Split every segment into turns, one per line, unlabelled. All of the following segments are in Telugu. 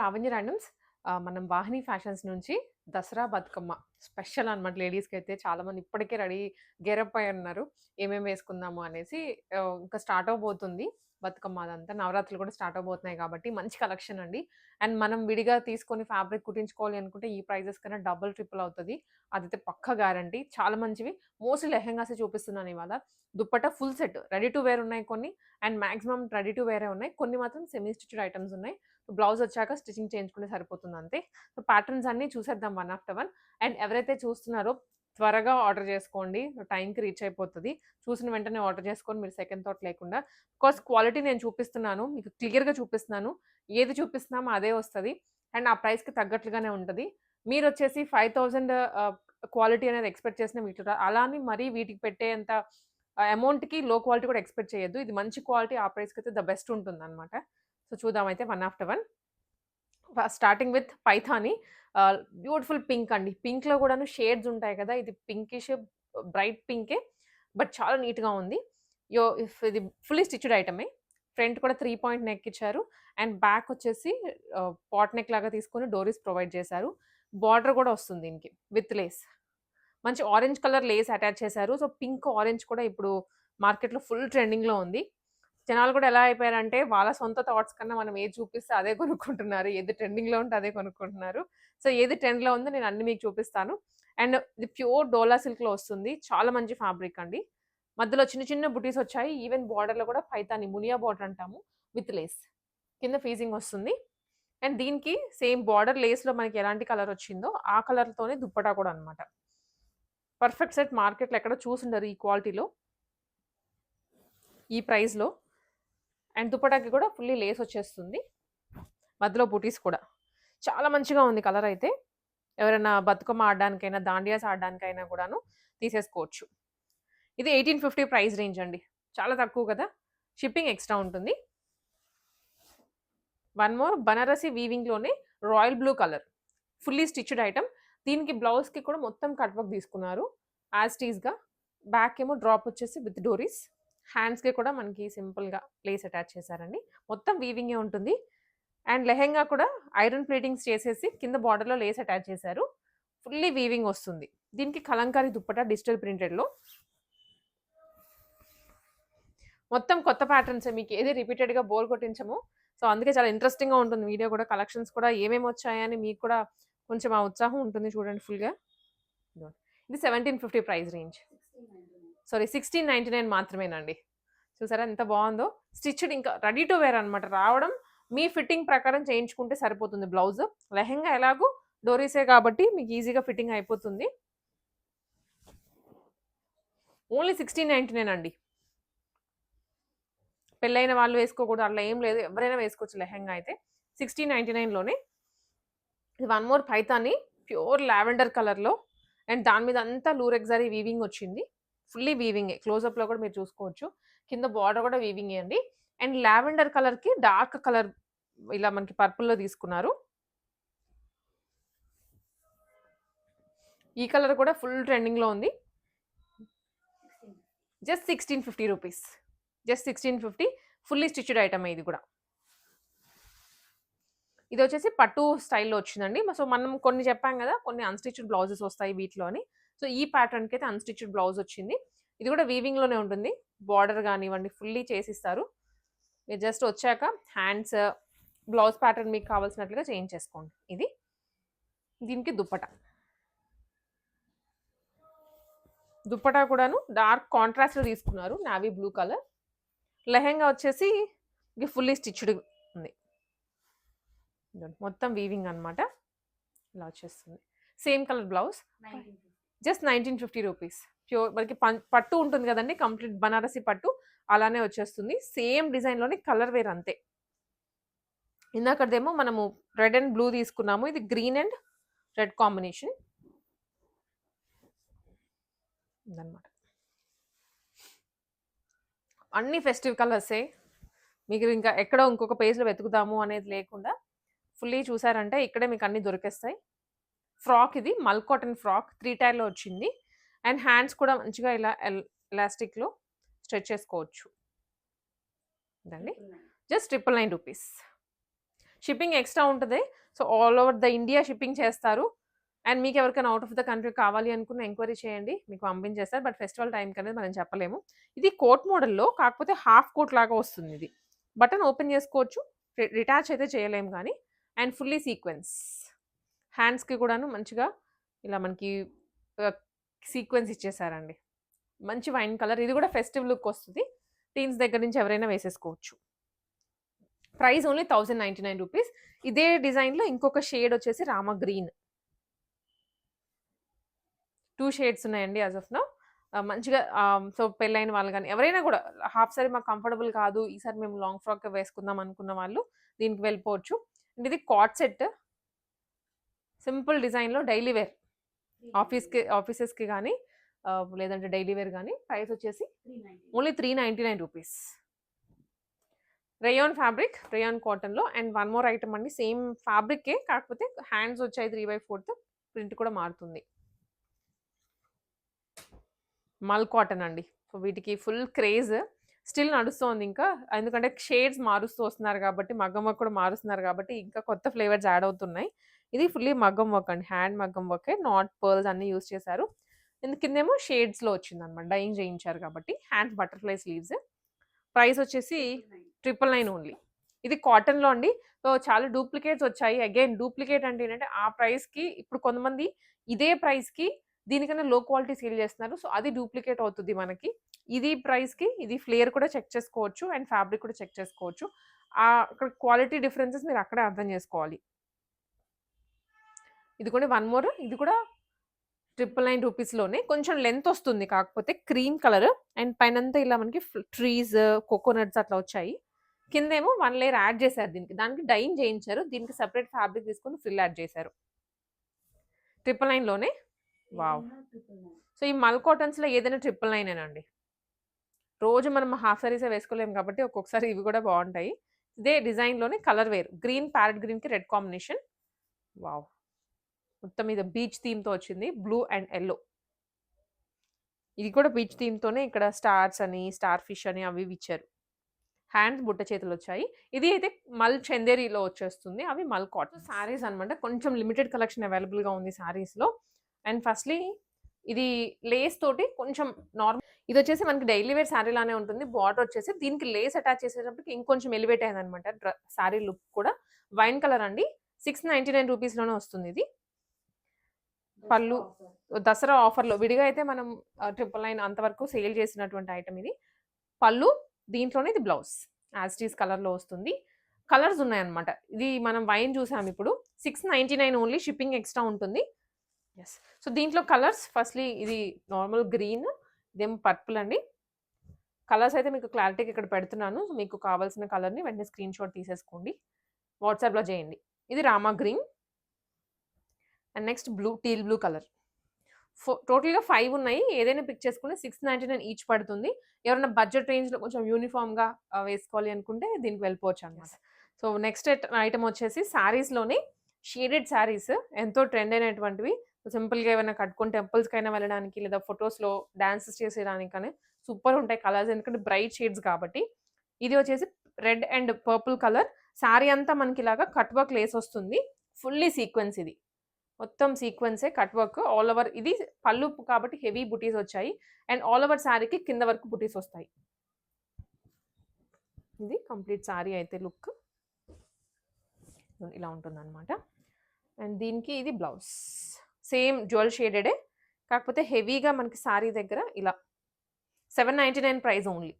లావణ్య ర్యాండమ్స్ మనం వాహిని ఫ్యాషన్స్ నుంచి దసరా బతుకమ్మ స్పెషల్ అనమాట లేడీస్కి అయితే చాలామంది ఇప్పటికే రెడీ గెరప్ అయి ఉన్నారు. ఏమేమి వేసుకుందాము అనేసి ఇంకా స్టార్ట్ అవబోతుంది బతుకమ్మ అదంతా. నవరాత్రులు కూడా స్టార్ట్ అవబోతున్నాయి కాబట్టి మంచి కలెక్షన్ అండి. అండ్ మనం విడిగా తీసుకొని ఫ్యాబ్రిక్ కుట్టించుకోవాలి అనుకుంటే ఈ ప్రైజెస్ కన్నా డబుల్ ట్రిపుల్ అవుతుంది. అదైతే పక్క గ్యారంటీ. చాలా మంచివి. మోస్ట్లీ లెహెంగాసే చూపిస్తున్నాను ఇవాళ. Dupatta full set. Ready to wear ఉన్నాయి కొన్ని. అండ్ మాక్సిమం రెడీ టు వేరే ఉన్నాయి. కొన్ని మాత్రం సెమీ స్టిచ్డ్ ఐటమ్స్ ఉన్నాయి. బ్లౌజ్ వచ్చాక స్టిచ్చింగ్ చేయించుకుంటే సరిపోతుంది అంతే. సో ప్యాటర్న్స్ అన్నీ చూసేద్దాం వన్ ఆఫ్టర్ వన్. అండ్ ఎవరైతే చూస్తున్నారో త్వరగా ఆర్డర్ చేసుకోండి. టైంకి రీచ్ అయిపోతుంది. చూసిన వెంటనే ఆర్డర్ చేసుకొని మీరు సెకండ్ థాట్ లేకుండా బికాస్ క్వాలిటీ నేను చూపిస్తున్నాను మీకు క్లియర్గా చూపిస్తున్నాను. ఏది చూపిస్తున్నామో అదే వస్తుంది. అండ్ ఆ ప్రైస్కి తగ్గట్లుగానే ఉంటుంది. మీరు వచ్చేసి ఫైవ్ థౌజండ్ క్వాలిటీ అనేది ఎక్స్పెక్ట్ చేసిన వీటిలో అలానే అలా అని మరీ వీటికి పెట్టేంత అమౌంట్కి లో క్వాలిటీ కూడా ఎక్స్పెక్ట్ చేయొద్దు. ఇది మంచి క్వాలిటీ ఆ ప్రైస్కి అయితే ద బెస్ట్ ఉంటుంది అనమాట so చూద్దామైతే one after one. Starting with Paithani. Beautiful pink అండి. పింక్లో కూడాను షేడ్స్ ఉంటాయి కదా ఇది పింకిష్ బ్రైట్ పింకే బట్ చాలా నీట్గా ఉంది. యో ఇఫ్ ఇది ఫుల్లీ స్టిచ్డ్ ఐటమే. ఫ్రంట్ కూడా త్రీ పాయింట్ నెక్ ఇచ్చారు. అండ్ బ్యాక్ వచ్చేసి పాట్ నెక్ లాగా తీసుకొని డోరీస్ ప్రొవైడ్ చేశారు. బార్డర్ కూడా వస్తుంది దీనికి విత్ లేస్. మంచి ఆరెంజ్ కలర్ లేస్ అటాచ్ చేశారు. సో పింక్ ఆరెంజ్ కూడా ఇప్పుడు మార్కెట్లో ఫుల్ ట్రెండింగ్లో ఉంది. జనాలు కూడా ఎలా అయిపోయారంటే వాళ్ళ సొంత థాట్స్ కన్నా మనం ఏది చూపిస్తే అదే కొనుక్కుంటున్నారు. ఏది ట్రెండింగ్లో ఉంటే అదే కొనుక్కుంటున్నారు. సో ఏది ట్రెండ్లో ఉందో నేను అన్ని మీకు చూపిస్తాను. అండ్ ఇది ప్యూర్ డోలా సిల్క్లో వస్తుంది. చాలా మంచి ఫ్యాబ్రిక్ అండి. మధ్యలో చిన్న చిన్న బుటీస్ వచ్చాయి. ఈవెన్ బార్డర్లో కూడా పైతాని మునియా బార్డర్ అంటాము విత్ లేస్ కింద ఫీజింగ్ వస్తుంది. అండ్ దీనికి సేమ్ బార్డర్ లేస్లో మనకి ఎలాంటి కలర్ వచ్చిందో ఆ కలర్తోనే దుప్పటా కూడా అనమాట పర్ఫెక్ట్ సెట్ మార్కెట్లో ఎక్కడ చూసుండరు ఈ క్వాలిటీలో ఈ ప్రైస్లో అండ్ దుప్పటాకి కూడా ఫుల్లీ లేస్ వచ్చేస్తుంది. మధ్యలో బుటీస్ కూడా. చాలా మంచిగా ఉంది కలర్ అయితే. ఎవరైనా బతుకమ్మ ఆడడానికైనా దాండియాస్ ఆడడానికైనా కూడాను తీసేసుకోవచ్చు. ఇది ఎయిటీన్ ఫిఫ్టీ ప్రైస్ రేంజ్ అండి. చాలా తక్కువ కదా? షిప్పింగ్ ఎక్స్ట్రా ఉంటుంది. One more Banarasi వీవింగ్లోనే royal blue colour fully stitched item దీనికి బ్లౌజ్కి కూడా మొత్తం కట్ వర్క్ తీసుకున్నారు. యాజ్ టీజ్గా బ్యాక్ ఏమో డ్రాప్ వచ్చేసి విత్ డోరీస్ హ్యాండ్స్కి కూడా మనకి సింపుల్గా లేస్ అటాచ్ చేశారండి. మొత్తం వీవింగే ఉంటుంది. అండ్ లెహెంగా కూడా ఐరన్ ప్లేటింగ్స్ చేసేసి కింద బార్డర్లో లేస్ అటాచ్ చేశారు. ఫుల్లీ వీవింగ్ వస్తుంది. దీనికి కలంకారీ దుప్పట డిజిటల్ ప్రింటెడ్లో. మొత్తం కొత్త ప్యాటర్న్స్ మీకు ఏది రిపీటెడ్గా బోర్ కొట్టించము. సో అందుకే చాలా ఇంట్రెస్టింగ్గా ఉంటుంది. వీడియో కూడా కలెక్షన్స్ కూడా ఏమేమి వచ్చాయని మీకు కూడా కొంచెం ఆ ఉత్సాహం ఉంటుంది చూడండి ఫుల్గా. ఇది seventeen fifty price range. Sorry sixteen ninety nine మాత్రమేనండి. చూసారా ఎంత బాగుందో? స్టిచ్డ్ ఇంకా రెడీ టు వేర్ అనమాట రావడం మీ ఫిట్టింగ్ ప్రకారం చేయించుకుంటే సరిపోతుంది బ్లౌజ్. లెహెంగా ఎలాగో? డోరీసే కాబట్టి మీకు ఈజీగా ఫిట్టింగ్ అయిపోతుంది. ఓన్లీ సిక్స్టీన్ నైంటీ నైన్ అండి. పెళ్ళైన వాళ్ళు వేసుకోకూడదు అట్లా ఏం లేదు. ఎవరైనా వేసుకోవచ్చు లెహెంగా అయితే. సిక్స్టీన్ నైంటీ నైన్లోనే ఇది one more Paithani pure lavender కలర్లో అండ్ దాని మీద అంతా లూరెక్సరీ వీవింగ్ వచ్చింది. ఫుల్లీ వీవింగే. క్లోజప్లో కూడా మీరు చూసుకోవచ్చు. కింద బార్డర్ కూడా వీవింగ్ అండి. అండ్ లావెండర్ కలర్కి డార్క్ కలర్ ఇలా మనకి పర్పుల్లో తీసుకున్నారు. ఈ కలర్ కూడా ఫుల్ ట్రెండింగ్లో ఉంది. Just sixteen fifty rupees just sixteen fifty fully stitched item ఇది కూడా. ఇది వచ్చేసి పట్టు స్టైల్లో వచ్చిందండి. సో మనం కొన్ని చెప్పాం కదా కొన్ని అన్స్టిచ్డ్ బ్లౌజెస్ వస్తాయి వీటిలో అని. సో ఈ ప్యాటర్న్కి అయితే అన్స్టిచ్డ్ బ్లౌజ్ వచ్చింది. ఇది కూడా వీవింగ్లోనే ఉంటుంది. బార్డర్ కానివ్వండి ఫుల్లీ చేసిస్తారు. మీరు జస్ట్ వచ్చాక హ్యాండ్స్ బ్లౌజ్ ప్యాటర్న్ మీకు కావాల్సినట్లుగా చేంజ్ చేసుకోండి. ఇది దీనికి దుప్పట. దుప్పటా కూడాను డార్క్ కాంట్రాస్ట్ తీసుకున్నారు. Navy blue colour. లెహెంగా వచ్చేసి ఇది ఫుల్లీ స్టిచ్డ్ ఉంది. మొత్తం వీవింగ్ అన్నమాట. ఇలా వచ్చేస్తుంది. Same colour blouse. Just nineteen fifty rupees. Pure మనకి పం- పట్టు ఉంటుంది కదండి కంప్లీట్ బనారసి పట్టు అలానే వచ్చేస్తుంది. సేమ్ డిజైన్లోని కలర్ వేర్ అంతే. ఇందాకదేమో మనము రెడ్ అండ్ బ్లూ తీసుకున్నాము ఇది గ్రీన్ అండ్ రెడ్ కాంబినేషన్. ఇదన్నమాట. అన్ని ఫెస్టివ్ కలర్సే. మీకు ఇంకా ఎక్కడో ఇంకొక పేజ్లో వెతుకుదాము అనేది లేకుండా ఫుల్లీ చూసారంటే ఇక్కడే మీకు అన్ని దొరికేస్తాయి. ఫ్రాక్ ఇది మల్ కాటన్ ఫ్రాక్ త్రీ టైర్లో వచ్చింది. అండ్ హ్యాండ్స్ కూడా మంచిగా ఇలా ఎల్ ఎలాస్టిక్లో స్ట్రెచ్ చేసుకోవచ్చు. ఇదండి. Just triple nine rupees. Shipping extra ఉంటుంది. So all over the India shipping చేస్తారు. అండ్ మీకు ఎవరికైనా అవుట్ ఆఫ్ ద కంట్రీ కావాలి అనుకున్న ఎంక్వైరీ చేయండి. మీకు పంపించేస్తారు. బట్ ఫెస్టివల్ టైంకి అనేది మనం చెప్పలేము. ఇది కోట్ మోడల్లో కాకపోతే హాఫ్ కోట్ లాగా వస్తుంది ఇది. బటన్ ఓపెన్ చేసుకోవచ్చు. రిటాచ్ అయితే చేయలేము కానీ. And fully sequence. హ్యాండ్స్కి కూడాను మంచిగా ఇలా మనకి సీక్వెన్స్ ఇచ్చేసారండి. మంచి వైన్ కలర్. ఇది కూడా ఫెస్టివ్ లుక్ వస్తుంది. టీన్స్ దగ్గర నుంచి ఎవరైనా వేసేసుకోవచ్చు. Price only thousand ninety nine rupees. ఇదే డిజైన్లో ఇంకొక షేడ్ వచ్చేసి రామ గ్రీన్. టూ షేడ్స్ ఉన్నాయండి యాజ్ ఆఫ్ నో. మంచిగా సో పెళ్ళైన వాళ్ళు కానీ ఎవరైనా కూడా హాఫ్ సారీ మాకు కంఫర్టబుల్ కాదు ఈసారి మేము లాంగ్ ఫ్రాక్ వేసుకుందాం అనుకున్న వాళ్ళు దీనికి వెళ్ళిపోవచ్చు. అండ్ ఇది కాట్ సెట్. సింపుల్ డిజైన్లో డైలీ వేర్. ఆఫీస్కి ఆఫీసెస్కి కానీ లేదంటే డైలీ వేర్ కానీ ప్రైస్ వచ్చేసి only three ninety nine rupees. Rayon fabric rayon కాటన్లో అండ్ వన్ మోర్ ఐటమ్ అండి. సేమ్ ఫ్యాబ్రికే కాకపోతే హ్యాండ్స్ వచ్చాయి త్రీ బై ఫోర్త్ ప్రింట్ కూడా మారుతుంది. మల్ కాటన్ అండి. సో వీటికి ఫుల్ క్రేజ్. స్టిల్ నడుస్తోంది ఇంకా. ఎందుకంటే షేడ్స్ మారుస్తూ వస్తున్నారు కాబట్టి మగ్గం వర్క్ కూడా మారుస్తున్నారు కాబట్టి ఇంకా కొత్త ఫ్లేవర్స్ యాడ్ అవుతున్నాయి. ఇది ఫుల్లీ మగ్గం వర్క్ అండి. హ్యాండ్ మగ్గం వర్కే నాట్ పర్ల్స్ అన్ని యూస్ చేశారు. కిందేమో షేడ్స్లో వచ్చింది అనమాట డైయింగ్ చేయించారు కాబట్టి. హ్యాండ్స్ బటర్ఫ్లై స్లీవ్స్ ప్రైస్ వచ్చేసి ట్రిపుల్ నైన్ ఓన్లీ. ఇది కాటన్లో అండి. సో చాలా డూప్లికేట్స్ వచ్చాయి. అగైన్ డూప్లికేట్ అంటే ఏంటంటే ఆ ప్రైస్కి ఇప్పుడు కొంతమంది ఇదే ప్రైస్కి దీనికన్నా లో క్వాలిటీ సేల్ చేస్తున్నారు. సో అది డూప్లికేట్ అవుతుంది మనకి. ఇది ప్రైస్కి ఇది ఫ్లేయర్ కూడా చెక్ చేసుకోవచ్చు అండ్ ఫ్యాబ్రిక్ కూడా చెక్ చేసుకోవచ్చు. అక్కడ క్వాలిటీ డిఫరెన్సెస్ మీరు అక్కడే అర్థం చేసుకోవాలి. ఇది కూడా వన్ మోర్ ఇది కూడా ట్రిపుల్ నైన్ రూపీస్లోనే కొంచెం లెంత్ వస్తుంది కాకపోతే క్రీమ్ కలర్. అండ్ పైనంతా ఇలా మనకి ట్రీస్ కోకోనట్స్ అట్లా వచ్చాయి. కిందేమో వన్ లేయర్ యాడ్ చేశారు దీనికి. దానికి డైన్ చేయించారు. దీనికి సెపరేట్ ఫ్యాబ్రిక్ తీసుకొని ఫిల్ యాడ్ చేశారు. ట్రిపుల్ నైన్లోనే వావ్. సో ఈ మల్ కాటన్స్లో ఏదైనా ట్రిపుల్ నైన్ అండి రోజు మనం హాఫ్ సారీసే వేసుకోలేము కాబట్టి ఒక్కొక్కసారి ఇవి కూడా బాగుంటాయి. ఇదే డిజైన్లోనే కలర్ వేరు. గ్రీన్ ప్యారెట్ గ్రీన్కి రెడ్ కాంబినేషన్. వావ్. మొత్తం మీద బీచ్ థీమ్తో వచ్చింది. Blue and yellow. ఇది కూడా బీచ్ థీమ్తోనే ఇక్కడ స్టార్స్ అని స్టార్ ఫిష్ అని అవి ఇచ్చారు. హ్యాండ్స్ బుట్ట చేతులు వచ్చాయి. ఇది అయితే మల్ చందేరిలో వచ్చేస్తుంది. అవి మల్ కాటన్. శారీస్ అనమాట కొంచెం లిమిటెడ్ కలెక్షన్ అవైలబుల్గా ఉంది శారీస్లో అండ్ ఫస్ట్లీ ఇది లేస్ తోటి కొంచెం నార్మల్. ఇది వచ్చేసి మనకి డైలీ వేర్ శారీ లానే ఉంటుంది. బార్డర్ వచ్చేసి దీనికి లేస్ అటాచ్ చేసేటప్పటికి ఇంకొంచెం ఎలివేట్ అయింది అనమాట శారీ లుక్ కూడా. వైన్ కలర్ అండి. సిక్స్ నైంటీ నైన్ రూపీస్లోనే వస్తుంది ఇది. పళ్ళు దసరా ఆఫర్లో విడిగా అయితే మనం ట్రిపుల్ నైన్ అంతవరకు సేల్ చేసినటువంటి ఐటమ్ ఇది. పళ్ళు దీంట్లోనే ఇది బ్లౌజ్. యాజ్టీస్ కలర్లో వస్తుంది. కలర్స్ ఉన్నాయన్నమాట. ఇది మనం వైన్ చూసాం ఇప్పుడు. Six ninety nine only shipping extra ఉంటుంది. ఎస్ సో దీంట్లో కలర్స్ ఫస్ట్లీ ఇది నార్మల్ గ్రీన్ ఇదేం పర్పుల్ అండి. కలర్స్ అయితే మీకు క్లారిటీకి ఇక్కడ పెడుతున్నాను. మీకు కావాల్సిన కలర్ని వెంటనే స్క్రీన్ షాట్ తీసేసుకోండి. వాట్సాప్లో చేయండి. ఇది Rama green. And next blue teal blue colour. ఫో టోటల్గా ఫైవ్ ఉన్నాయి. ఏదైనా పిక్ చేసుకుంటే సిక్స్ నైంటీ నైన్ ఈచ్ పడుతుంది. ఎవరైనా బడ్జెట్ రేంజ్లో కొంచెం యూనిఫామ్గా వేసుకోవాలి అనుకుంటే దీనికి వెళ్ళిపోవచ్చు అనమాట సో నెక్స్ట్ ఐటమ్ వచ్చేసి శారీస్లోనే షేడెడ్ శారీస్ ఎంతో ట్రెండ్ అయినటువంటివి. సింపుల్గా ఏమైనా కట్టుకుని టెంపుల్స్కైనా వెళ్ళడానికి లేదా ఫొటోస్లో డాన్సెస్ చేసేయడానికి కానీ సూపర్ ఉంటాయి కలర్స్ ఎందుకంటే బ్రైట్ షేడ్స్ కాబట్టి. ఇది వచ్చేసి red and purple colour sari అంతా మనకి ఇలాగా కట్ వర్క్ లేస్ వస్తుంది. ఫుల్లీ సీక్వెన్స్ ఇది. మొత్తం సీక్వెన్సే కట్ వర్క్ ఆల్ ఓవర్ ఇది పళ్ళు కాబట్టి హెవీ బుటీస్ వచ్చాయి. అండ్ ఆల్ ఓవర్ శారీకి కింద వరకు బుటీస్ వస్తాయి. ఇది కంప్లీట్ శారీ అయితే లుక్ ఇలా ఉంటుంది అనమాట అండ్ దీనికి ఇది బ్లౌజ్ సేమ్ జ్యువెల్ షేడెడే కాకపోతే హెవీగా మనకి శారీ దగ్గర ఇలా seven ninety nine price only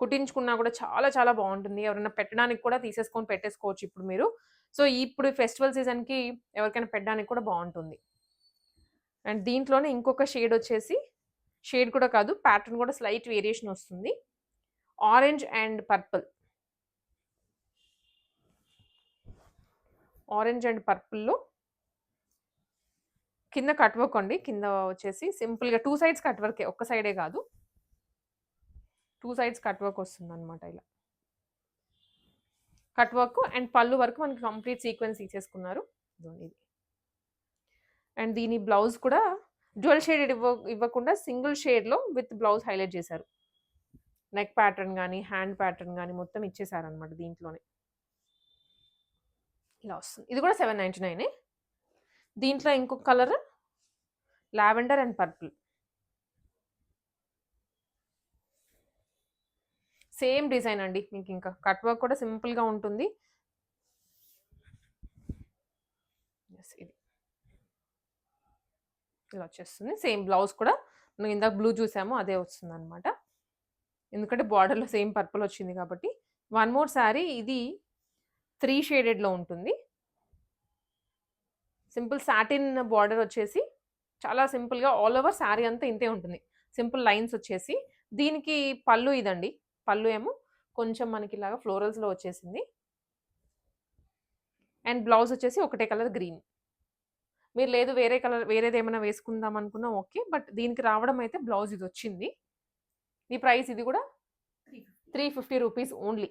కుట్టించుకున్నా కూడా చాలా చాలా బాగుంటుంది. ఎవరైనా పెట్టడానికి కూడా తీసేసుకొని పెట్టేసుకోవచ్చు ఇప్పుడు మీరు. సో ఇప్పుడు ఫెస్టివల్ సీజన్కి ఎవరికైనా పెట్టడానికి కూడా బాగుంటుంది అండ్ దీంట్లోనే ఇంకొక షేడ్ వచ్చేసి షేడ్ కూడా కాదు ప్యాటర్న్ కూడా స్లైట్ వేరియేషన్ వస్తుంది. Orange and purple. Orange and పర్పుల్లో కింద కట్ వర్క్ అండి కింద వచ్చేసి సింపుల్గా టూ సైడ్స్ కట్ వర్కే ఒక్క సైడే కాదు. టూ సైడ్స్ కట్ వర్క్ వస్తుంది అనమాట ఇలా. కట్ వర్క్ అండ్ పళ్ళు వరకు మనకి కంప్లీట్ సీక్వెన్స్ ఇచ్చేసుకున్నారు. ఇది. అండ్ దీని బ్లౌజ్ కూడా డ్యువల్ షేడెడ్ ఇవ్వ ఇవ్వకుండా సింగిల్ షేడ్లో విత్ బ్లౌజ్ హైలైట్ చేశారు. నెక్ ప్యాటర్న్ కానీ హ్యాండ్ ప్యాటర్న్ కానీ మొత్తం ఇచ్చేసారనమాట దీంట్లోనే. ఇలా వస్తుంది. ఇది కూడా సెవెన్ నైంటీ నైనే. దీంట్లో ఇంకొక colour lavender and purple. Same design అండి. మీకు ఇంకా కట్ వర్క్ కూడా సింపుల్గా ఉంటుంది. ఇది. ఇలా వచ్చేస్తుంది. సేమ్ బ్లౌజ్ కూడా మనం ఇందాక బ్లూ చూసాము అదే వస్తుంది అనమాట ఎందుకంటే బార్డర్లో సేమ్ పర్పుల్ వచ్చింది కాబట్టి. వన్ మోర్ శారీ ఇది త్రీ షేడెడ్లో ఉంటుంది. సింపుల్ సాటిన్ బార్డర్ వచ్చేసి చాలా సింపుల్గా ఆల్ ఓవర్ శారీ అంతా ఇంతే ఉంటుంది. సింపుల్ లైన్స్ వచ్చేసి. దీనికి పళ్ళు ఇదండి. పళ్ళు ఏమో కొంచెం మనకి ఇలాగా ఫ్లోరల్స్లో వచ్చేసింది. అండ్ బ్లౌజ్ వచ్చేసి ఒకటే కలర్ గ్రీన్. మీరు లేదు వేరే కలర్ వేరేది ఏమైనా వేసుకుందాం అనుకున్నా ఓకే బట్ దీనికి రావడం అయితే బ్లౌజ్ ఇది వచ్చింది. ఈ ప్రైస్ ఇది కూడా త్రీ ఫిఫ్టీ రూపీస్ ఓన్లీ.